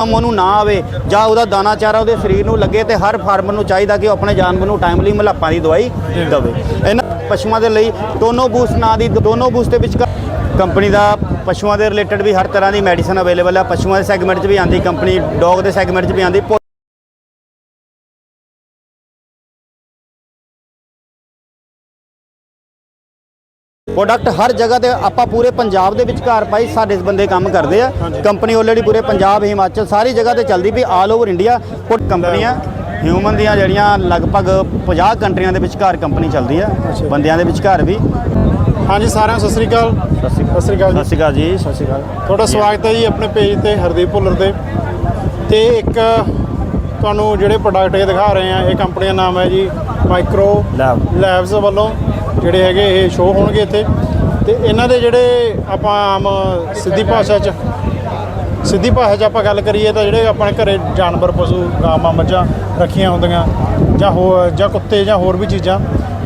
Problem ਉਹਨੂੰ ਨਾ ਆਵੇ ਜਾਂ ਉਹਦਾ ਦਾਣਾ ਚਾਰਾ ਉਹਦੇ ਸਰੀਰ ਨੂੰ ਲੱਗੇ ਤੇ ਹਰ ਫਾਰਮਰ ਨੂੰ ਚਾਹੀਦਾ ਕਿ ਉਹ ਆਪਣੇ ਜਾਨਵਰ ਨੂੰ ਟਾਈਮਲੀ ਮਲਾਪਾਂ ਦੀ ਦਵਾਈ ਦੇਵੇ। ਇਹਨਾਂ ਪਸ਼ੂਆਂ ਦੇ ਲਈ ਟੋਨੋ ਬੂਸਟ ਨਾਂ ਦੀ ਟੋਨੋ ਬੂਸਟ ਦੇ ਵਿੱਚ ਕੰਪਨੀ ਦਾ ਪਸ਼ੂਆਂ ਦੇ ਰਿਲੇਟਡ ਵੀ ਹਰ ਤਰ੍ਹਾਂ ਦੀ ਮੈਡੀਸਨ ਅਵੇਲੇਬਲ ਹੈ ਪਸ਼ੂਆਂ ਦੇ ਸੈਗਮੈਂਟ 'ਚ ਵੀ ਆਂਦੀ ਕੰਪਨੀ ਡੌਗ ਦੇ ਸੈਗਮੈਂਟ 'ਚ ਵੀ ਆਂਦੀ ਪ੍ਰੋਡਕਟ ਹਰ ਜਗ੍ਹਾ ਤੇ ਆਪਾਂ ਪੂਰੇ ਪੰਜਾਬ ਦੇ ਵਿੱਚ ਘਰ ਪਾਈ ਸਾਡੇ ਬੰਦੇ ਕੰਮ ਕਰਦੇ ਆ। ਕੰਪਨੀ ਆਲਰੇਡੀ ਪੂਰੇ ਪੰਜਾਬ ਹਿਮਾਚਲ ਸਾਰੀ ਜਗ੍ਹਾ ਤੇ ਚੱਲਦੀ ਵੀ ਆਲ ਓਵਰ ਇੰਡੀਆ ਕੁਝ ਕੰਪਨੀਆਂ ਹਿਊਮਨ ਦੀਆਂ ਜਿਹੜੀਆਂ ਲਗਭਗ 50 ਕੰਟਰੀਆਂ ਦੇ ਵਿਚਕਾਰ ਕੰਪਨੀ ਚੱਲਦੀ ਆ ਬੰਦਿਆਂ ਦੇ ਵਿਚਕਾਰ ਵੀ। ਹਾਂਜੀ ਸਾਰਿਆਂ ਨੂੰ ਸਤਿ ਸ੍ਰੀ ਅਕਾਲ। ਸਤਿ ਸ਼੍ਰੀ ਅਕਾਲ। ਸਤਿ ਸ੍ਰੀ ਅਕਾਲ ਜੀ। ਸਤਿ ਸ਼੍ਰੀ ਅਕਾਲ ਤੁਹਾਡਾ ਸਵਾਗਤ ਹੈ ਜੀ ਆਪਣੇ ਪੇਜ ਤੇ ਹਰਦੀਪ ਭੁੱਲਰ ਤੇ ਤੇ ਇੱਕ ਤੁਹਾਨੂੰ ਜਿਹੜੇ ਪ੍ਰੋਡਕਟ ਇਹ ਦਿਖਾ ਰਹੇ ਆ ਇਹ ਕੰਪਨੀ ਦਾ ਨਾਮ ਹੈ ਜੀ ਮਾਈਕਰੋ। ਲੈਬਸ ਵੱਲੋਂ। ਜਿਹੜੇ ਹੈਗੇ ਇਹ ਸ਼ੋਅ ਹੋਣਗੇ ਇੱਥੇ। ਤੇ ਇਹਨਾਂ ਦੇ ਜਿਹੜੇ ਆਪਾਂ ਆਮ ਸਿੱਧੀ ਭਾਸ਼ਾ 'ਚ ਸਿੱਧੀ ਭਾਸ਼ਾ 'ਚ ਆਪਾਂ ਗੱਲ ਕਰੀਏ ਤਾਂ ਜਿਹੜੇ ਆਪਣੇ ਘਰੇ ਜਾਨਵਰ, ਪਸ਼ੂ ਗਾਵਾਂ ਮੱਝਾਂ ਰੱਖੀਆਂ ਹੁੰਦੀਆਂ ਜਾਂ ਹੋਰ ਜਾਂ ਕੁੱਤੇ ਜਾਂ ਹੋਰ ਵੀ ਚੀਜ਼ਾਂ,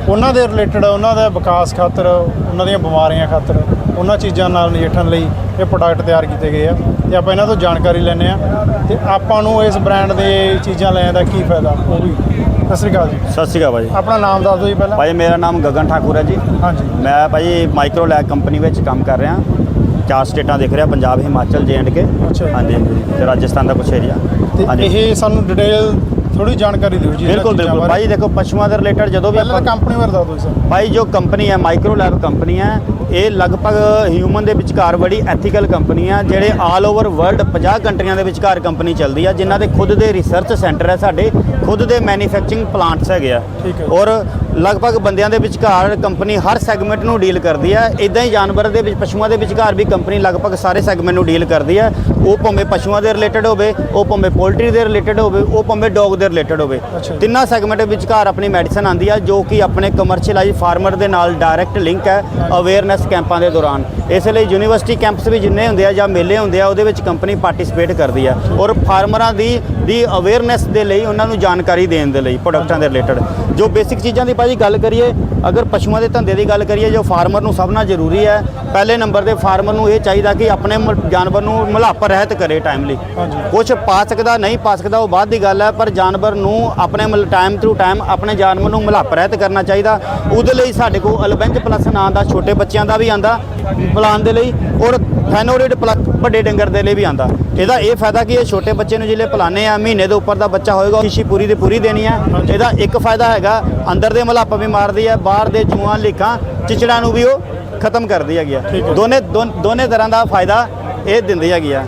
ਉਹਨਾਂ ਦੇ ਰਿਲੇਟਡ ਉਹਨਾਂ ਦਾ ਵਿਕਾਸ ਖਾਤਰ, ਉਹਨਾਂ ਦੀਆਂ ਬਿਮਾਰੀਆਂ ਖਾਤਰ ਉਹਨਾਂ ਚੀਜ਼ਾਂ ਨਾਲ ਨਜਿੱਠਣ ਲਈ ਇਹ ਪ੍ਰੋਡਕਟ ਤਿਆਰ ਕੀਤੇ ਗਏ ਆ। ਤੇ ਆਪਾਂ ਇਹਨਾਂ ਤੋਂ ਜਾਣਕਾਰੀ ਲੈਂਦੇ ਆ। ਤੇ ਆਪਾਂ ਨੂੰ ਇਸ ਬ੍ਰਾਂਡ ਦੇ ਚੀਜ਼ਾਂ ਲੈਣ ਦਾ ਕੀ ਫਾਇਦਾ? ਉਹ ਵੀ। ਸਤਿ ਸ੍ਰੀ ਅਕਾਲ ਜੀ। ਸਤਿ ਸ਼੍ਰੀ ਅਕਾਲ ਭਾਜੀ। ਆਪਣਾ ਨਾਮ ਦੱਸ ਦਿਓ ਜੀ ਪਹਿਲਾਂ। ਭਾਈ ਮੇਰਾ ਨਾਮ ਗਗਨ ਠਾਕੁਰ ਹੈ ਜੀ। ਹਾਂਜੀ। ਮੈਂ ਭਾਈ ਮਾਈਕਰੋ ਲੈਬ ਕੰਪਨੀ ਵਿੱਚ ਕੰਮ ਕਰ ਰਿਹਾ। ਚਾਰ ਸਟੇਟਾਂ ਦੇਖ ਰਿਹਾ ਪੰਜਾਬ ਹਿਮਾਚਲ ਜੇ ਐਂਡ ਕੇ ਅੱਛਾ ਜੀ। ਹਾਂਜੀ ਤੇ ਰਾਜਸਥਾਨ ਦਾ ਕੁਛ ਏਰੀਆ ਤੇ ਹਾਂਜੀ। ਇਹ ਸਾਨੂੰ ਡਿਟੇਲ ਥੋੜੀ ਜਾਣਕਾਰੀ ਦਿਓ ਜੀ ਇਹਨਾਂ ਬਿਲਕੁਲ ਚੀਜ਼ਾਂ ਬਿਲਕੁਲ। ਬਾਰੇ। ਭਾਈ ਦੇਖੋ ਪਸ਼ੂਆਂ ਦੇ ਰਿਲੇਟਡ ਜਦੋਂ ਵੀ ਪਹਿਲਾਂ ਆਪਾਂ ਕੰਪਨੀ ਬਾਰੇ ਦੱਸ ਦਿਓ ਸਰ ਭਾਈ ਜੋ ਕੰਪਨੀ ਹੈ ਮਾਈਕਰੋ ਲੈਬ ਕੰਪਨੀ ਹੈ ਇਹ ਲਗਭਗ ਹਿਊਮਨ ਦੇ ਵਿਚਕਾਰ ਬੜੀ ਐਥੀਕਲ ਕੰਪਨੀ ਹੈ ਜਿਹੜੇ ਆਲ ਓਵਰ ਵਰਲਡ 50 ਕੰਟਰੀਆਂ ਦੇ ਵਿਚਕਾਰ ਕੰਪਨੀ ਚੱਲਦੀ ਹੈ ਜਿਨ੍ਹਾਂ ਦੇ ਖੁਦ ਦੇ ਰਿਸਰਚ ਸੈਂਟਰ ਹੈ ਸਾਡੇ। ਖੁਦ ਦੇ ਮੈਨੂਫੈਕਚਰਿੰਗ ਪਲਾਂਟਸ ਹੈਗੇ ਆ ਠੀਕ ਹੈ। ਔਰ ਲਗਭਗ ਬੰਦਿਆਂ ਦੇ ਵਿਚਕਾਰ ਕੰਪਨੀ ਹਰ ਸੈਗਮੈਂਟ ਨੂੰ ਡੀਲ ਕਰਦੀ ਹੈ ਇਦਾਂ ਹੀ ਜਾਨਵਰ ਦੇ ਵਿੱਚ ਪਸ਼ੂਆਂ ਦੇ ਵਿਚਕਾਰ ਵੀ ਕੰਪਨੀ ਲਗਭਗ ਸਾਰੇ ਸੈਗਮੈਂਟ ਨੂੰ ਡੀਲ ਕਰਦੀ ਹੈ ਉਹ ਭਾਵੇਂ ਪਸ਼ੂਆਂ ਦੇ ਰਿਲੇਟਡ ਹੋਵੇ ਉਹ ਭਾਵੇਂ ਪੋਲਟਰੀ ਦੇ ਰਿਲੇਟਡ ਹੋਵੇ ਉਹ ਭਾਵੇਂ ਡੌਗ ਦੇ ਰਿਲੇਟਡ ਹੋਵੇ। ਤਿੰਨਾਂ ਸੈਗਮੈਂਟ ਵਿਚਕਾਰ ਆਪਣੀ ਮੈਡੀਸਨ ਆਂਦੀ ਆ ਜੋ ਕਿ ਆਪਣੇ ਕਮਰਸ਼ੀਅਲਾਈਜ਼ ਫਾਰਮਰ ਦੇ ਨਾਲ ਡਾਇਰੈਕਟ ਲਿੰਕ ਹੈ ਅਵੇਅਰਨੈਸ ਕੈਂਪਾਂ ਦੇ ਦੌਰਾਨ। ਇਸ ਲਈ ਯੂਨੀਵਰਸਿਟੀ ਕੈਂਪਸ ਵੀ ਜਿੰਨੇ ਹੁੰਦੇ ਆ ਜਾਂ ਮੇਲੇ ਹੁੰਦੇ ਆ ਉਹਦੇ ਵਿੱਚ ਕੰਪਨੀ ਪਾਰਟਿਸਿਪੇਟ ਕਰਦੀ ਆ। ਔਰ ਫਾਰਮਰਾਂ ਦੀ ਦੀ ਅਵੇਅਰਨੈਸ ਦੇ ਲਈ ਉਹਨਾਂ ਨੂੰ ਜਾਣਕਾਰੀ ਦੇਣ ਦੇ ਲਈ ਪ੍ਰੋਡਕਟਾਂ ਦੇ ਰਿਲੇਟਡ। ਜੋ ਬੇਸਿਕ ਚੀਜ਼ਾਂ ਦੀ ਭਾਜੀ ਗੱਲ ਕਰੀਏ ਅਗਰ ਪਸ਼ੂਆਂ ਦੇ ਧੰਦੇ ਦੀ ਗੱਲ ਕਰੀਏ ਜੋ ਫਾਰਮਰ ਨੂੰ ਸਭ ਨਾਲ ਜ਼ਰੂਰੀ ਹੈ ਪਹਿਲੇ ਨੰਬਰ ਦੇ ਫਾਰਮਰ ਨੂੰ ਇਹ ਚਾਹੀਦਾ ਕਿ ਆਪਣੇ ਜਾਨਵਰ ਨੂੰ ਮੁਲਾਪਰ ਰਹਿਤ ਕਰੇ ਟਾਈਮਲੀ। ਕੁਝ ਪਾ ਸਕਦਾ ਨਹੀਂ ਪਾ ਸਕਦਾ ਉਹ ਬਾਅਦ ਦੀ ਗੱਲ ਹੈ ਪਰ ਜਾਨਵਰ ਨੂੰ ਆਪਣੇ ਟਾਈਮ ਟੂ ਟਾਈਮ ਆਪਣੇ ਜਾਨਵਰ ਨੂੰ ਮੁਲਾਪ ਰਹਿਤ ਕਰਨਾ ਚਾਹੀਦਾ। ਉਹਦੇ ਲਈ ਸਾਡੇ ਕੋਲ ਅਲਬੈਂਜ ਪਲੱਸ ਨਾਂ ਦਾ ਛੋਟੇ ਬੱਚਿਆਂ ਦਾ ਵੀ ਆਂਦਾ ਪਲਾਨ ਦੇ ਲਈ। ਔਰ ਫੈਨੋਰਿਡ ਪਲੱਸ ਵੱਡੇ ਡੰਗਰ ਦੇ ਲਈ ਵੀ ਆਂਦਾ ਇਹਦਾ ਇਹ ਫਾਇਦਾ ਕਿ ਇਹ ਛੋਟੇ ਬੱਚੇ ਨੂੰ ਜਿਹੜੇ ਪਲਾਨੇ ਆ ਮਹੀਨੇ ਦੇ ਉੱਪਰ ਦਾ ਬੱਚਾ ਹੋਏਗਾ ਸ਼ੀਸ਼ੀ ਪੂਰੀ ਦੀ ਪੂਰੀ ਦੇਣੀ ਹੈ ਇਹਦਾ ਇੱਕ ਫਾਇਦਾ ਹੈਗਾ ਅੰਦਰ ਦੇ ਮੁਲਾਪਾ ਵੀ ਮਾਰਦੀ ਹੈ ਬਾਹਰ ਦੇ ਜੂਆਂ ਲੀਕਾਂ ਚਿਚੜਾਂ ਨੂੰ ਵੀ ਉਹ ਖਤਮ ਕਰਦੀ ਹੈਗੀ ਆ। ਦੋਨ- ਦੋਨੇ ਤਰ੍ਹਾਂ ਦਾ ਫਾਇਦਾ ਇਹ ਦਿੰਦੀ ਹੈਗੀ ਆ।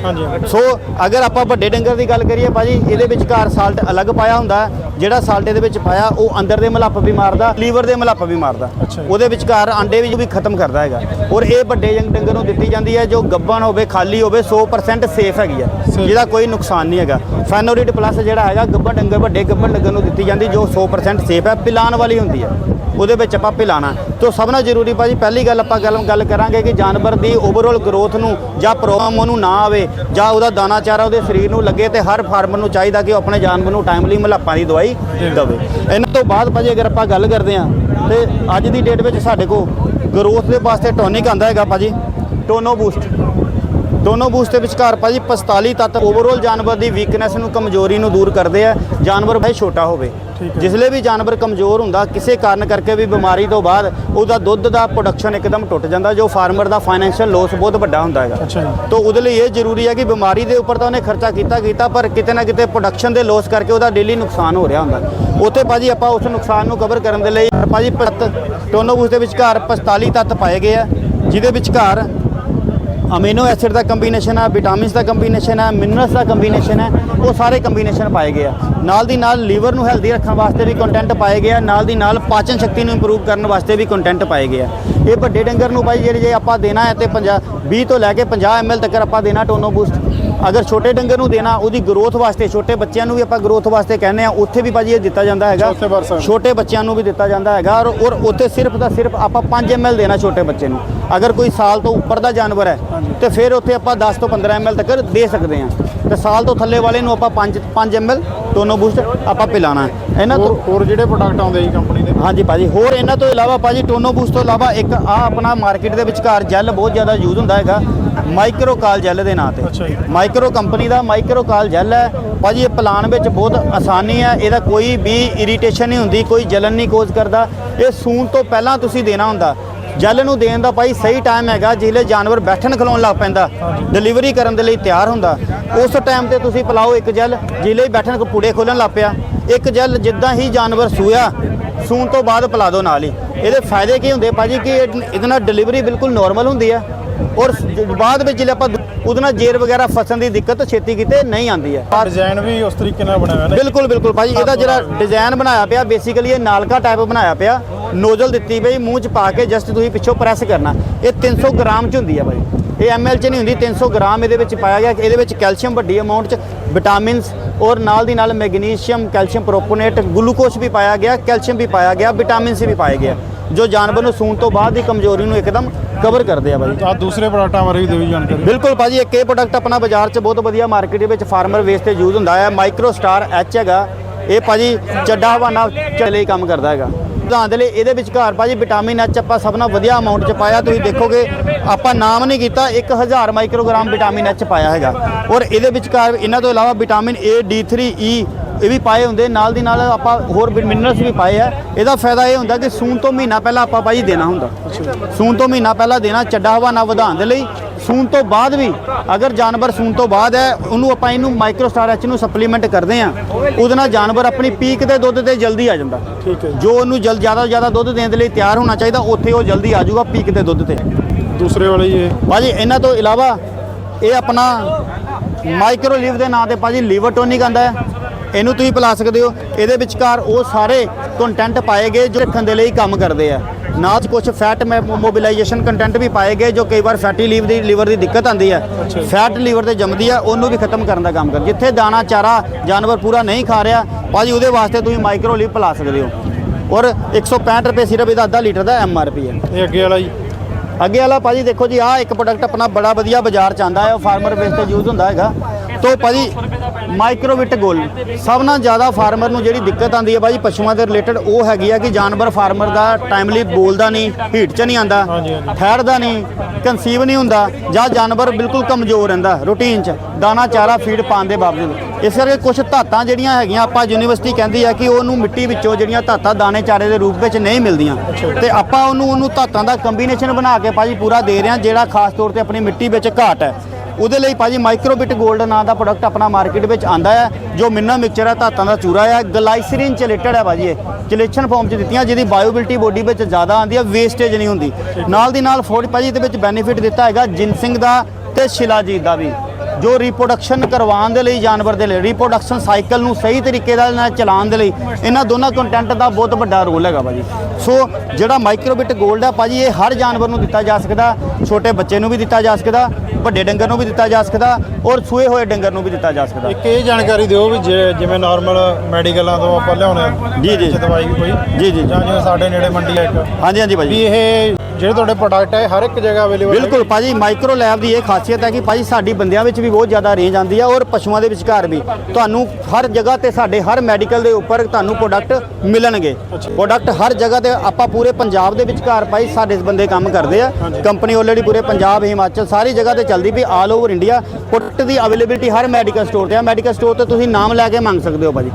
ਸੋ ਅਗਰ ਆਪਾਂ ਵੱਡੇ ਡੰਗਰ ਦੀ ਗੱਲ ਕਰੀਏ ਭਾਜੀ ਇਹਦੇ ਵਿੱਚ ਘਰ ਸਾਲਟ ਅਲੱਗ ਪਾਇਆ ਹੁੰਦਾ। ਜਿਹੜਾ ਸਾਲਟ ਇਹਦੇ ਵਿੱਚ ਪਾਇਆ ਉਹ ਅੰਦਰ ਦੇ ਮਲੱਪ ਵੀ ਮਾਰਦਾ ਲੀਵਰ ਦੇ ਮਲੱਪ ਵੀ ਮਾਰਦਾ। ਉਹਦੇ ਵਿਚਕਾਰ ਆਂਡੇ ਵੀ ਵੀ ਖਤਮ ਕਰਦਾ ਹੈਗਾ ਔਰ ਇਹ ਵੱਡੇ ਜੰਗ ਡੰਗਰ ਨੂੰ ਦਿੱਤੀ ਜਾਂਦੀ ਹੈ ਜੋ ਗੱਬਣ ਹੋਵੇ ਖਾਲੀ ਹੋਵੇ 100% ਸੇਫ ਹੈਗੀ Safe। ਜਿਹਦਾ ਕੋਈ ਨੁਕਸਾਨ ਨਹੀਂ ਹੈਗਾ ਫੈਨੋਰਿਡ ਪਲੱਸ ਜਿਹੜਾ ਹੈਗਾ ਗੱਬਣ ਡੰਗਰ ਵੱਡੇ ਗੱਬਣ ਡੰਗਰ ਨੂੰ ਦਿੱਤੀ ਜਾਂਦੀ ਜੋ 100% ਸੇਫ ਹੈ ਪਿਲਾਣ ਵਾਲੀ ਹੁੰਦੀ ਹੈ ਉਹਦੇ ਵਿੱਚ ਆਪਾਂ ਪਿਲਾਣਾ ਤੋਂ ਸਭ ਨਾਲ ਜ਼ਰੂਰੀ ਭਾਜੀ ਪਹਿਲੀ ਗੱਲ ਆਪਾਂ ਗੱਲ ਗੱਲ ਕਰਾਂਗੇ ਕਿ ਜਾਨਵਰ ਦੀ ਓਵਰਆਲ ਗਰੋਥ ਨੂੰ ਜਾਂ ਪ੍ਰੋਬਲਮ ਉਹਨੂੰ ਨਾ ਆਵੇ ਜਾਂ ਉਹਦਾ ਦਾਣਾ ਚਾਰਾ ਉਹਦੇ ਸਰੀਰ ਨੂੰ ਲੱਗੇ ਤੇ ਹਰ ਫਾਰਮਰ ਨੂੰ ਚਾਹੀਦਾ ਕਿ ਉਹ ਆਪਣੇ ਜਾਨਵਰ ਨੂੰ ਟਾਈਮਲੀ ਮਲਾਪਾਂ ਦੀ ਦਵਾਈ ਦੇਵੇ। ਇਹਨਾਂ ਤੋਂ ਬਾਅਦ ਭਾਜੀ ਅਗਰ ਆਪਾਂ ਗੱਲ ਕਰਦੇ ਹਾਂ ਤੇ ਅੱਜ ਦੀ ਡੇਟ ਵਿੱਚ ਸਾਡੇ ਕੋਲ ਗਰੋਥ ਦੇ ਵਾਸਤੇ ਟੌਨਿਕ ਆਂਦਾ ਹੈਗਾ ਭਾਜੀ ਟੋਨੋ ਬੂਸਟ ਦੋਨੋਂ ਬੂਸਟ ਦੇ ਵਿਚਕਾਰ ਭਾਜੀ 45 ਤੱਤ ਓਵਰਆਲ ਜਾਨਵਰ ਦੀ ਵੀਕਨੈਸ ਨੂੰ ਕਮਜ਼ੋਰੀ ਨੂੰ ਦੂਰ ਕਰਦੇ ਆ। ਜਾਨਵਰ ਭਾਈ ਛੋਟਾ ਹੋਵੇ। ਜਿਸਲੇ ਵੀ ਜਾਨਵਰ ਕਮਜ਼ੋਰ ਹੁੰਦਾ ਕਿਸੇ ਕਾਰਨ ਕਰਕੇ ਵੀ ਬਿਮਾਰੀ ਤੋਂ ਬਾਅਦ ਉਹਦਾ ਦੁੱਧ ਦਾ ਪ੍ਰੋਡਕਸ਼ਨ ਇੱਕਦਮ ਟੁੱਟ ਜਾਂਦਾ ਜੋ ਫਾਰਮਰ ਦਾ ਫਾਈਨੈਂਸ਼ੀਅਲ ਲੋਸ ਬਹੁਤ ਵੱਡਾ ਹੁੰਦਾ ਹੈਗਾ। ਤੋਂ ਉਹਦੇ ਲਈ ਇਹ ਜ਼ਰੂਰੀ ਹੈ ਕਿ ਬਿਮਾਰੀ ਦੇ ਉੱਪਰ ਤਾਂ ਉਹਨੇ ਖਰਚਾ ਕੀਤਾ ਕੀਤਾ ਪਰ ਕਿਤੇ ਨਾ ਕਿਤੇ ਪ੍ਰੋਡਕਸ਼ਨ ਦੇ ਲੋਸ ਕਰਕੇ ਉਹਦਾ ਡੇਲੀ ਨੁਕਸਾਨ ਹੋ ਰਿਹਾ ਹੁੰਦਾ। ਉੱਥੇ ਭਾਜੀ ਆਪਾਂ ਉਸ ਨੁਕਸਾਨ ਨੂੰ ਕਵਰ ਕਰਨ ਦੇ ਲਈ ਭਾਜੀ ਤੱਤ ਟੋਨੋਬੂਸ ਦੇ ਵਿਚਕਾਰ 45 ਤੱਤ ਪਾਏ ਗਏ ਆ ਜਿਹਦੇ ਵਿਚਕਾਰ ਅਮੀਨੋ ਐਸਿਡ ਦਾ ਕੰਬੀਨੇਸ਼ਨ ਹੈ ਵਿਟਾਮਿਨਸ ਦਾ ਕੰਬੀਨੇਸ਼ਨ ਹੈ ਮਿਨਰਲਸ ਦਾ ਕੰਬੀਨੇਸ਼ਨ ਹੈ ਉਹ ਸਾਰੇ ਕੰਬੀਨੇਸ਼ਨ ਪਾਏ ਗਏ ਆ। ਨਾਲ ਦੀ ਨਾਲ ਲੀਵਰ ਨੂੰ ਹੈਲਦੀ ਰੱਖਣ ਵਾਸਤੇ ਵੀ ਕੰਟੈਂਟ ਪਾਏ ਗਏ ਆ, ਨਾਲ ਦੀ ਨਾਲ ਪਾਚਨ ਸ਼ਕਤੀ ਨੂੰ ਇੰਪਰੂਵ ਕਰਨ ਵਾਸਤੇ ਵੀ ਕੰਟੈਂਟ ਪਾਏ ਗਏ ਆ। ਇਹ ਵੱਡੇ ਡੰਗਰ ਨੂੰ ਭਾਈ ਜਿਹੜੇ ਜੇ ਆਪਾਂ ਦੇਣਾ ਹੈ ਤੇ 50 20 ਤੋਂ ਲੈ ਕੇ 50 ml ਤੱਕ ਆਪਾਂ ਦੇਣਾ ਟੋਨੋ ਬੂਸਟ। ਅਗਰ ਛੋਟੇ ਡੰਗਰ ਨੂੰ ਦੇਣਾ ਉਹਦੀ ਗਰੋਥ ਵਾਸਤੇ ਛੋਟੇ ਬੱਚਿਆਂ ਨੂੰ ਵੀ ਆਪਾਂ ਗਰੋਥ ਵਾਸਤੇ ਕਹਿੰਦੇ ਆ ਉੱਥੇ ਵੀ ਭਾਜੀ ਇਹ ਦਿੱਤਾ ਜਾਂਦਾ ਹੈਗਾ। ਆ। ਛੋਟੇ ਬੱਚਿਆਂ ਨੂੰ ਵੀ ਦਿੱਤਾ ਜਾਂਦਾ ਹੈਗਾ ਔਰ ਔਰ ਉੱਥੇ ਸਿਰਫ ਦਾ ਸਿਰਫ ਆਪਾਂ 5 ml ਦੇਣਾ ਛੋਟੇ ਬੱਚੇ ਨੂੰ। ਅਗਰ ਕੋਈ ਸਾਲ ਤੋਂ ਉੱਪਰ ਦਾ ਜਾਨਵਰ ਹੈ। ਤੇ ਫਿਰ ਉੱਥੇ ਆਪਾਂ 10 ਤੋਂ 15 ml ਤੱਕ ਦੇ ਸਕਦੇ ਹਾਂ। ਤੇ ਸਾਲ ਤੋਂ ਥੱਲੇ ਵਾਲੇ ਨੂੰ ਆਪਾਂ 5 5 ml ਟੋਨੋ ਬੂਸਟ ਆਪਾਂ ਪਿਲਾਣਾ ਹੈ। ਇਹਨਾਂ ਤੋਂ ਹੋਰ ਹੋਰ ਜਿਹੜੇ ਪ੍ਰੋਡਕਟ ਆਉਂਦੇ ਜੀ ਕੰਪਨੀ ਦੇ? ਹਾਂਜੀ ਭਾਜੀ ਹੋਰ ਇਹਨਾਂ ਤੋਂ ਇਲਾਵਾ ਭਾਜੀ ਟੋਨੋ ਬੂਸਟ ਤੋਂ ਇਲਾਵਾ ਇੱਕ ਆ ਆਪਣਾ ਮਾਰਕੀਟ ਦੇ ਵਿਚਕਾਰ ਜੈਲ ਬਹੁਤ ਜ਼ਿਆਦਾ ਯੂਜ਼ ਹੁੰਦਾ ਹੈਗਾ। ਮਾਈਕਰੋ ਕਾਲ ਜੈਲ ਦੇ ਨਾਂ ਤੇ। ਅੱਛਾ ਜੀ। ਮਾਈਕਰੋ ਕੰਪਨੀ ਦਾ ਮਾਈਕਰੋ ਕਾਲ ਜੈਲ ਹੈ। ਭਾਜੀ ਇਹ ਪਲਾਨ ਵਿੱਚ ਬਹੁਤ ਆਸਾਨੀ ਹੈ। ਇਹਦਾ ਕੋਈ ਵੀ ਇਰੀਟੇਸ਼ਨ ਨਹੀਂ ਹੁੰਦੀ ਕੋਈ ਜਲਨ ਨਹੀਂ ਕੋਜ਼ ਕਰਦਾ। ਇਹ ਸੂਣ ਤੋਂ ਪਹਿਲਾਂ ਤੁਸੀਂ ਦੇਣਾ ਹੁੰਦਾ। ਜੈਲ ਨੂੰ ਦੇਣ ਦਾ ਭਾਈ ਸਹੀ ਟਾਈਮ ਹੈਗਾ ਜਿਹੜੇ ਜਾਨਵਰ ਬੈਠਣ ਖਲੋਣ ਲੱਗ ਪੈਂਦਾ। ਡਿਲੀਵਰੀ ਕਰਨ ਦੇ ਲਈ ਤਿਆਰ ਹੁੰਦਾ। ਉਸ ਟਾਈਮ ਤੇ ਤੁਸੀਂ ਪਿਲਾਓ ਇੱਕ ਜੈਲ ਜਿਹੜੇ ਬੈਠਣ ਕੋ ਪੂੜੇ ਖੋਲਣ ਲੱਗ ਪਿਆ। ਇੱਕ ਜੈਲ ਜਿੱਦਾਂ ਹੀ ਜਾਨਵਰ ਸੂਇਆ ਸੂਣ ਤੋਂ ਬਾਅਦ ਪਿਲਾ ਦਿਓ ਨਾਲ ਹੀ। ਇਹਦੇ ਫਾਇਦੇ ਕੀ ਹੁੰਦੇ? ਭਾਜੀ ਕਿ ਇਹ- ਇਹਦੇ ਨਾਲ ਡਿਲੀਵਰੀ ਬਿਲਕੁਲ ਨਾਰਮਲ ਹੁੰਦੀ ਹੈ। ਔਰ ਬਾਅਦ ਵਿੱਚ ਜੇ ਆਪਾਂ ਉਹਦੇ ਨਾਲ ਜੇਰ ਵਗੈਰਾ ਫਸਣ ਦੀ ਦਿੱਕਤ ਛੇਤੀ ਕਿਤੇ ਨਹੀਂ ਆਉਂਦੀ ਹੈ। ਡਿਜ਼ਾਈਨ ਵੀ ਉਸ ਤਰੀਕੇ ਨਾਲ ਬਣਿਆ ਹੋਇਆ ਬਿਲਕੁਲ ਬਿਲਕੁਲ। ਭਾਜੀ ਇਹਦਾ ਜਿਹੜਾ ਡਿਜ਼ਾਈਨ ਬਣਾਇਆ ਪਿਆ ਬੇਸਿਕਲੀ ਇਹ ਨਾਲਕਾ ਟਾਈਪ ਬਣਾਇਆ ਪਿਆ। ਨੋਜ਼ਲ ਦਿੱਤੀ ਪਈ ਮੂੰਹ 'ਚ ਪਾ ਕੇ ਜਸਟ ਤੁਸੀਂ ਪਿੱਛੋਂ ਪ੍ਰੈਸ ਕਰਨਾ। ਇਹ 300 ਗ੍ਰਾਮ 'ਚ ਹੁੰਦੀ ਹੈ ਭਾਜੀ। ਇਹ ਐਮਐਲ 'ਚ ਨਹੀਂ ਹੁੰਦੀ 300 ਗ੍ਰਾਮ ਇਹਦੇ ਵਿੱਚ ਪਾਇਆ ਗਿਆ। ਇਹਦੇ ਵਿੱਚ ਕੈਲਸ਼ੀਅਮ ਵੱਡੀ ਅਮਾਉਂਟ 'ਚ ਵਿਟਾਮਿਨਸ ਔਰ ਨਾਲ ਦੀ ਨਾਲ ਮੈਗਨੀਸ਼ੀਅਮ ਕੈਲਸ਼ੀਅਮ ਪ੍ਰੋਪੋਨੇਟ ਗਲੂਕੋਜ਼ ਵੀ ਪਾਇਆ ਗਿਆ ਕੈਲਸ਼ੀਅਮ ਵੀ ਪਾਇਆ ਗਿਆ ਵਿਟਾਮਿਨਸ ਵੀ ਪਾਏ ਗਿਆ ਜੋ ਜਾਨਵਰ ਨੂੰ ਸੂਣ ਤੋਂ ਬਾਅਦ ਦੀ ਕਮਜ਼ੋਰੀ ਨੂੰ ਇੱਕਦਮ ਕਵਰ ਕਰਦੇ ਆ ਭਾਜੀ ਆ ਦੂਸਰੇ ਪ੍ਰੋਡਕਟਾਂ ਬਾਰੇ ਵੀ ਦਿਓ ਜਾਣਕਾਰੀ। ਬਿਲਕੁਲ ਭਾਜੀ ਇੱਕ ਇਹ ਪ੍ਰੋਡਕਟ ਆਪਣਾ ਬਾਜ਼ਾਰ 'ਚ ਬਹੁਤ ਵਧੀਆ ਮਾਰਕੀਟ ਦੇ ਵਿੱਚ ਫਾਰਮਰ ਵੇਸ ਤੇ ਯੂਜ਼ ਹੁੰਦਾ ਹੈ ਮਾਈਕਰੋ ਸਟਾਰ ਐਚ ਹੈਗਾ। ਇਹ ਭਾਜੀ ਚੱਡਾ ਹਵਾਨਾ ਚਲੇ ਕੰਮ ਕਰਦਾ ਹੈਗਾ। ਉਦਾਹਰਨ ਦੇ ਲਈ ਇਹਦੇ ਵਿਚਕਾਰ ਭਾਜੀ ਵਿਟਾਮਿਨ ਐਚ ਆਪਾਂ ਸਭ ਨਾਲ ਵਧੀਆ ਅਮਾਉਂਟ 'ਚ ਪਾਇਆ। ਤੁਸੀਂ ਦੇਖੋਗੇ ਆਪਾਂ ਨਾਮ ਨਹੀਂ ਕੀਤਾ 1000 ਮਾਈਕਰੋਗ੍ਰਾਮ ਵਿਟਾਮਿਨ ਐਚ ਪਾਇਆ ਹੈਗਾ। ਔਰ ਇਹਦੇ ਵਿਚਕਾਰ ਇਹਨਾਂ ਤੋਂ ਇਲਾਵਾ ਵਿਟਾਮਿਨ ਏ D3 E ਇਹ ਵੀ ਪਾਏ ਹੁੰਦੇ ਨਾਲ ਦੀ ਨਾਲ ਆਪਾਂ ਹੋਰ ਮਿਨਰਲਸ ਵੀ ਪਾਏ ਆ। ਇਹਦਾ ਫਾਇਦਾ ਇਹ ਹੁੰਦਾ ਕਿ ਸੂਣ ਤੋਂ ਮਹੀਨਾ ਪਹਿਲਾਂ ਆਪਾਂ ਭਾਜੀ ਦੇਣਾ ਹੁੰਦਾ। ਸੂਣ ਤੋਂ ਮਹੀਨਾ ਪਹਿਲਾਂ ਦੇਣਾ ਚੱਡਾ ਹਵਾਨਾ ਵਧਾਉਣ ਦੇ ਲਈ। ਸੂਣ ਤੋਂ ਬਾਅਦ ਵੀ ਅਗਰ ਜਾਨਵਰ ਸੂਣ ਤੋਂ ਬਾਅਦ ਹੈ ਉਹਨੂੰ ਆਪਾਂ ਇਹਨੂੰ ਮਾਈਕਰੋ ਸਟਾਰ ਐਚ ਨੂੰ ਸਪਲੀਮੈਂਟ ਕਰਦੇ ਆ ਉਹਦੇ ਨਾਲ ਜਾਨਵਰ ਆਪਣੀ ਪੀਕ ਦੇ ਦੁੱਧ ਤੇ ਜਲਦੀ ਆ ਜਾਂਦਾ। ਠੀਕ ਹੈ ਜੀ। ਉਹਨੂੰ ਜਲ ਜ਼ਿਆਦਾ ਤੋਂ ਜ਼ਿਆਦਾ ਦੁੱਧ ਦੇਣ ਦੇ ਲਈ ਤਿਆਰ ਹੋਣਾ ਚਾਹੀਦਾ ਉੱਥੇ ਉਹ ਜਲਦੀ ਆ ਜਾਊਗਾ ਪੀਕ ਦੇ ਦੁੱਧ ਤੇ। ਦੂਸਰੇ ਵਾਲੇ ਇਹ? ਭਾਜੀ ਇਹਨਾਂ ਤੋਂ ਇਲਾਵਾ ਇਹ ਆਪਣਾ ਮਾਈਕਰੋ ਲੀਵ ਦੇ ਨਾਂ ਤੇ ਭਾਜੀ ਲੀਵਰ ਟੋਨਿਕ ਆਂਦਾ ਹੈ। ਇਹਨੂੰ ਤੁਸੀਂ ਪਿਲਾ ਸਕਦੇ ਹੋ। ਇਹਦੇ ਵਿਚਕਾਰ ਉਹ ਸਾਰੇ ਕੰਟੈਂਟ ਪਾਏ ਗਏ ਜੋ ਰੱਖਣ ਦੇ ਲਈ ਕੰਮ ਕਰਦੇ ਆ। ਨਾਲ ਚ ਕੁਝ ਫੈਟ ਮੋਬਿਲਾਈਜੇਸ਼ਨ ਕੰਟੈਂਟ ਵੀ ਪਾਏ ਗਏ ਜੋ ਕਈ ਵਾਰ ਫੈਟੀ ਲੀਵ ਦੀ ਲੀਵਰ ਦੀ ਦਿੱਕਤ ਆਉਂਦੀ ਹੈ ਫੈਟ ਲੀਵਰ ਤੇ ਜੰਮਦੀ ਹੈ ਉਹਨੂੰ ਵੀ ਖਤਮ ਕਰਨ ਦਾ ਕੰਮ ਕਰ। ਜਿੱਥੇ ਦਾਣਾ ਚਾਰਾ ਜਾਨਵਰ ਪੂਰਾ ਨਹੀਂ ਖਾ ਰਿਹਾ ਭਾਜੀ ਉਹਦੇ ਵਾਸਤੇ ਤੁਸੀਂ ਮਾਈਕਰੋ ਲੀਵ ਪਿਲਾ ਸਕਦੇ ਹੋ। ਔਰ 165 ਰੁਪਏ ਸਿਰਫ ਇਹਦਾ ਅੱਧਾ ਲੀਟਰ ਦਾ ਐਮ ਆਰ ਪੀ ਹੈ ਇਹ ਅੱਗੇ ਵਾਲਾ ਜੀ? ਅੱਗੇ ਵਾਲਾ ਭਾਜੀ ਦੇਖੋ ਜੀ ਆਹ ਇੱਕ ਪ੍ਰੋਡਕਟ ਆਪਣਾ ਬੜਾ ਵਧੀਆ ਬਾਜ਼ਾਰ ਚ ਆਂਦਾ ਹੈ ਉਹ ਫਾਰਮਰ ਬੇਸ ਤੇ ਯੂਜ਼ ਹੁੰਦਾ ਹੈਗਾ। ਤੋ ਭਾਜੀ ਮਾਈਕਰੋਵਿਟ ਗੋਲਡ ਸਭ ਨਾਲ ਜ਼ਿਆਦਾ ਫਾਰਮਰ ਨੂੰ ਜਿਹੜੀ ਦਿੱਕਤ ਆਂਦੀ ਹੈ ਭਾਜੀ ਪਸ਼ੂਆਂ ਦੇ ਰਿਲੇਟਡ ਉਹ ਹੈਗੀ ਆ ਕਿ ਜਾਨਵਰ ਫਾਰਮਰ ਦਾ ਟਾਈਮਲੀ ਬੋਲਦਾ ਨਹੀਂ ਹੀਟ ਚ ਨਹੀਂ ਆਂਦਾ। ਠਹਿਰਦਾ ਨਹੀਂ ਕਨਸੀਵ ਨਹੀਂ ਹੁੰਦਾ ਜਾਂ ਜਾਨਵਰ ਬਿਲਕੁਲ ਕਮਜ਼ੋਰ ਰਹਿੰਦਾ ਰੂਟੀਨ ਚ ਦਾਣਾ ਚਾਰਾ ਫੀਡ ਪਾਉਣ ਦੇ ਬਾਵਜੂਦ। ਇਸ ਕਰਕੇ ਕੁਝ ਧਾਤਾਂ ਜਿਹੜੀਆਂ ਹੈਗੀਆਂ ਆਪਾਂ ਯੂਨੀਵਰਸਿਟੀ ਕਹਿੰਦੀ ਆ ਕਿ ਉਹਨੂੰ ਮਿੱਟੀ ਵਿੱਚੋਂ ਜਿਹੜੀਆਂ ਧਾਤਾਂ ਦਾਣੇ ਚਾਰੇ ਦੇ ਰੂਪ ਵਿੱਚ ਨਹੀਂ ਮਿਲਦੀਆਂ। ਤੇ ਆਪਾਂ ਉਹਨੂੰ ਉਹਨੂੰ ਧਾਤਾਂ ਦਾ ਕੰਬੀਨੇਸ਼ਨ ਬਣਾ ਕੇ ਭਾਜੀ ਪੂਰਾ ਦੇ ਰਹੇ ਹਾਂ ਜਿਹੜਾ ਖਾਸ ਤੌਰ ਤੇ ਆਪਣੀ ਮਿੱਟੀ ਵਿੱਚ ਘਾਟ ਹੈ। ਉਹਦੇ ਲਈ ਭਾਜੀ ਮਾਈਕਰੋਬਿਟ 골ਡ ਨਾਂ ਦਾ ਪ੍ਰੋਡਕਟ ਆਪਣਾ ਮਾਰਕੀਟ ਵਿੱਚ ਆਂਦਾ ਹੈ, ਜੋ ਮਿੰਨਾ ਮਿਕਸਚਰ ਹੈ, ਧਾਤਾਂ ਦਾ ਚੂਰਾ ਹੈ ਗਲਾਈਸਰੀਨ ਚਲੇਟਡ ਹੈ ਭਾਜੀ ਇਹ। ਚਲੇਸ਼ਨ ਫਾਰਮ ਚ ਦਿੱਤੀਆਂ, ਜਿਹਦੀ ਬਾਇਓਬਿਲਟੀ ਬੋਡੀ ਵਿੱਚ ਜ਼ਿਆਦਾ ਆਂਦੀ ਹੈ ਵੇਸਟੇਜ ਨਹੀਂ ਹੁੰਦੀ। ਨਾਲ ਦੀ ਨਾਲ ਫੋਰਡ ਭਾਜੀ ਇਹਦੇ ਵਿੱਚ ਬੈਨੀਫਿਟ ਦਿੱਤਾ ਹੈਗਾ ਜਿਨਸਿੰਗ ਦਾ ਤੇ ਸ਼ਿਲਾਜੀਤ ਦਾ ਵੀ। ਜੋ ਰੀਪਰੋਡਕਸ਼ਨ ਕਰਵਾਉਣ ਦੇ ਲਈ ਜਾਨਵਰ ਦੇ ਲਈ ਰੀਪਰੋਡਕਸ਼ਨ ਸਾਈਕਲ ਨੂੰ ਸਹੀ ਤਰੀਕੇ ਨਾਲ ਚਲਾਉਣ ਦੇ ਲਈ ਇਹਨਾਂ ਦੋਨਾਂ ਕੰਟੈਂਟ ਦਾ ਬਹੁਤ ਵੱਡਾ ਰੋਲ ਹੈਗਾ ਭਾਜੀ ਸੋ ਜਿਹੜਾ ਮਾਈਕਰੋਬਿਟ 골ਡ ਹੈ ਭਾਜੀ ਇਹ ਹਰ ਜਾਨਵਰ ਨੂੰ ਦਿੱਤਾ ਜਾ ਸਕਦਾ ਛੋਟੇ ਬੱਚੇ ਨੂੰ ਵੀ ਦਿੱਤਾ ਜਾ ਸਕਦਾ ਵੱਡੇ ਡੰਗਰ ਨੂੰ ਵੀ ਦਿੱਤਾ ਜਾ ਸਕਦਾ ਔਰ ਸੂਏ ਹੋਏ ਡੰਗਰ ਨੂੰ ਵੀ ਦਿੱਤਾ ਜਾ ਸਕਦਾ ਇੱਕ ਇਹ ਜਾਣਕਾਰੀ ਦਿਓ ਵੀ ਜਿਵੇਂ ਨਾਰਮਲ ਮੈਡੀਕਲਾਂ ਤੋਂ ਆਪਾਂ ਲਿਆਉਂਦੇ ਆ ਜੀ, ਜੀ। ਦਵਾਈ ਕੋਈ ਜੀ, ਜੀ। ਜਾਂ ਜਿਵੇਂ ਸਾਡੇ ਨੇੜੇ ਮੰਡੀ ਆ ਇੱਕ ਹਾਂਜੀ ਹਾਂਜੀ ਵੀ ਭਾਜੀ ਇਹ ਜਿਹੜੇ ਤੁਹਾਡੇ ਪ੍ਰੋਡਕਟ ਹੈ ਹਰ ਇੱਕ ਜਗ੍ਹਾ ਅਵੇਲੇਬਲ ਬਿਲਕੁਲ ਭਾਜੀ ਮਾਈਕਰੋ ਲੈਬ ਦੀ ਇਹ ਖਾਸੀਅਤ ਹੈ ਕਿ ਭਾਜੀ ਸਾਡੀ ਬੰਦਿਆਂ ਵਿੱਚ ਵੀ ਬਹੁਤ ਜ਼ਿਆਦਾ ਰੇਂਜ ਆਉਂਦੀ ਹੈ ਔਰ ਪਸ਼ੂਆਂ ਦੇ ਵਿਚਕਾਰ ਵੀ। ਤੁਹਾਨੂੰ ਹਰ ਜਗ੍ਹਾ ਤੇ ਸਾਡੇ ਹਰ ਮੈਡੀਕਲ ਦੇ ਉੱਪਰ ਤੁਹਾਨੂੰ ਪ੍ਰੋਡਕਟ ਮਿਲਣਗੇ। ਪ੍ਰੋਡਕਟ ਹਰ ਜਗ੍ਹਾ ਤੇ ਆਪਾਂ ਪੂਰੇ ਪੰਜਾਬ ਦੇ ਵਿਚਕਾਰ ਭਾਈ ਸਾਡੇ ਬੰਦੇ ਕੰਮ ਕਰਦੇ ਆ। ਕੰਪਨੀ ਆਲਰੇਡੀ ਪੂਰੇ ਪੰਜਾਬ ਹਿਮਾਚਲ ਸਾਰੀ ਜਗ੍ਹਾ ਤੇ ਚੱਲਦੀ ਵੀ ਆਲ ਓਵਰ ਇੰਡੀਆ ਪ੍ਰੋਡਕਟ ਦੀ ਅਵੇਲੇਬਿਲਟੀ ਹਰ ਮੈਡੀਕਲ ਸਟੋਰ ਤੇ ਆ। ਮੈਡੀਕਲ ਸਟੋਰ ਤੇ ਤੁਸੀਂ ਨਾਮ ਲੈ ਕੇ ਮੰਗ ਸਕਦੇ ਹੋ ਭਾਜੀ।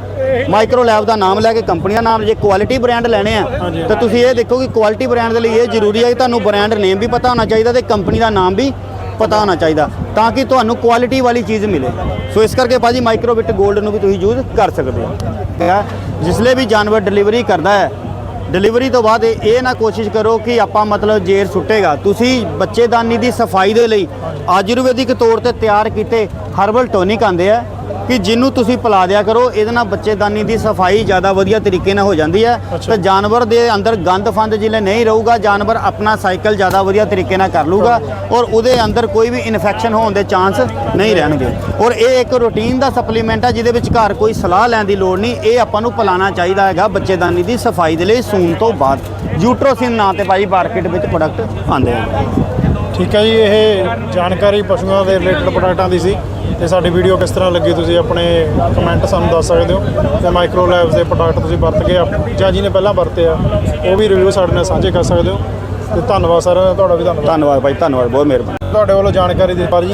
ਮਾਈਕਰੋ ਲੈਬ ਦਾ ਨਾਮ ਲੈ ਕੇ ਕੰਪਨੀ ਦਾ ਨਾਮ ਜੇ ਕੁਆਲਿਟੀ ਬ੍ਰਾਂਡ ਲੈਣੇ ਆ ਤਾਂ ਤੁਸੀਂ ਇਹ ਦੇਖੋ ਕਿ ਕੁਆਲਿਟੀ ਬ੍ਰਾਂਡ ਦੇ ਲਈ ਇਹ ਜ਼ਰੂਰੀ ਹੈ ਕਿ ਤੁਹਾਨੂੰ ਬ੍ਰਾਂਡ ਨੇਮ ਵੀ ਪਤਾ ਹੋਣਾ ਚਾਹੀਦਾ ਤੇ ਕੰਪਨੀ ਦਾ ਨਾਮ ਵੀ ਪਤਾ ਹੋਣਾ ਚਾਹੀਦਾ ਤਾਂ ਕਿ ਤੁਹਾਨੂੰ ਕੁਆਲਿਟੀ ਵਾਲੀ ਚੀਜ਼ ਮਿਲੇ। ਸੋ ਇਸ ਕਰਕੇ ਭਾਜੀ ਮਾਈਕਰੋਬਿਟ ਗੋਲਡ ਨੂੰ ਵੀ ਤੁਸੀਂ ਯੂਜ਼ ਕਰ ਸਕਦੇ ਹੋ। ਠੀਕ ਹੈ? ਜਿਸਲੇ ਵੀ ਜਾਨਵਰ ਡਿਲੀਵਰੀ ਕਰਦਾ ਹੈ। ਡਿਲੀਵਰੀ ਤੋਂ ਬਾਅਦ ਇਹ ਇਹ ਨਾ ਕੋਸ਼ਿਸ਼ ਕਰੋ ਕਿ ਆਪਾਂ ਮਤਲਬ ਜੇਰ ਸੁੱਟੇਗਾ। ਤੁਸੀਂ ਬੱਚੇਦਾਨੀ ਦੀ ਸਫ਼ਾਈ ਦੇ ਲਈ ਆਯੁਰਵੈਦਿਕ ਤੌਰ ਤੇ ਤਿਆਰ ਕੀਤੇ ਹਰਬਲ ਟੋਨਿਕ ਆਂਦੇ ਆ। ਕਿ ਜਿਹਨੂੰ ਤੁਸੀਂ ਪਿਲਾ ਦਿਆ ਕਰੋ ਇਹਦੇ ਨਾਲ ਬੱਚੇਦਾਨੀ ਦੀ ਸਫ਼ਾਈ ਜ਼ਿਆਦਾ ਵਧੀਆ ਤਰੀਕੇ ਨਾਲ ਹੋ ਜਾਂਦੀ ਹੈ। ਤੇ ਜਾਨਵਰ ਦੇ ਅੰਦਰ ਗੰਦ ਫੰਦ ਜਿਲੇ ਨਹੀਂ ਰਹੂਗਾ ਜਾਨਵਰ ਆਪਣਾ ਸਾਈਕਲ ਜ਼ਿਆਦਾ ਵਧੀਆ ਤਰੀਕੇ ਨਾਲ ਕਰ ਲੂਗਾ ਔਰ ਉਹਦੇ ਅੰਦਰ ਕੋਈ ਵੀ ਇਨਫੈਕਸ਼ਨ ਹੋਣ ਦੇ ਚਾਂਸ ਨਹੀਂ ਰਹਿਣਗੇ। ਔਰ ਇਹ ਇੱਕ ਰੂਟੀਨ ਦਾ ਸਪਲੀਮੈਂਟ ਹੈ ਜਿਹਦੇ ਵਿੱਚ ਘਰ ਕੋਈ ਸਲਾਹ ਲੈਣ ਦੀ ਲੋੜ ਨਹੀਂ। ਇਹ ਆਪਾਂ ਨੂੰ ਪਿਲਾਣਾ ਚਾਹੀਦਾ ਹੈਗਾ ਬੱਚੇਦਾਨੀ ਦੀ ਸਫ਼ਾਈ ਦੇ ਲਈ ਸੂਣ ਤੋਂ ਬਾਅਦ। ਯੂਟਰੋਸਿਨ ਨਾਂ ਤੇ ਭਾਈ ਮਾਰਕੀਟ ਵਿੱਚ ਪ੍ਰੋਡਕਟ ਆਉਂਦੇ ਆ। ਠੀਕ ਹੈ ਜੀ ਇਹ ਜਾਣਕਾਰੀ ਪਸ਼ੂਆਂ ਦੇ ਰਿਲੇਟਡ ਪ੍ਰੋਡਕਟਾਂ ਦੀ ਸੀ। ਤੇ ਸਾਡੀ ਵੀਡੀਓ ਕਿਸ ਤਰ੍ਹਾਂ ਲੱਗੀ ਤੁਸੀਂ ਆਪਣੇ ਕਮੈਂਟ ਸਾਨੂੰ ਦੱਸ ਸਕਦੇ ਹੋ? ਤੇ ਮਾਈਕਰੋ ਲੈਬਸ ਦੇ ਪ੍ਰੋਡਕਟ ਤੁਸੀਂ ਵਰਤ ਕੇ ਜਾਂ ਜਿਹਨੇ ਪਹਿਲਾਂ ਵਰਤੇ ਆ ਉਹ ਵੀ ਰਿਵਿਊ ਸਾਡੇ ਨਾਲ ਸਾਂਝੇ ਕਰ ਸਕਦੇ ਹੋ। ਤੇ ਧੰਨਵਾਦ ਸਰ ਤੁਹਾਡਾ ਵੀ ਧੰਨਵਾਦ। ਧੰਨਵਾਦ ਭਾਈ ਧੰਨਵਾਦ ਬਹੁਤ ਮਿਹਰਬਾਨੀ। ਤੁਹਾਡੇ ਵੱਲੋਂ ਜਾਣਕਾਰੀ ਦੇ ਬਾਰੇ ਜੀ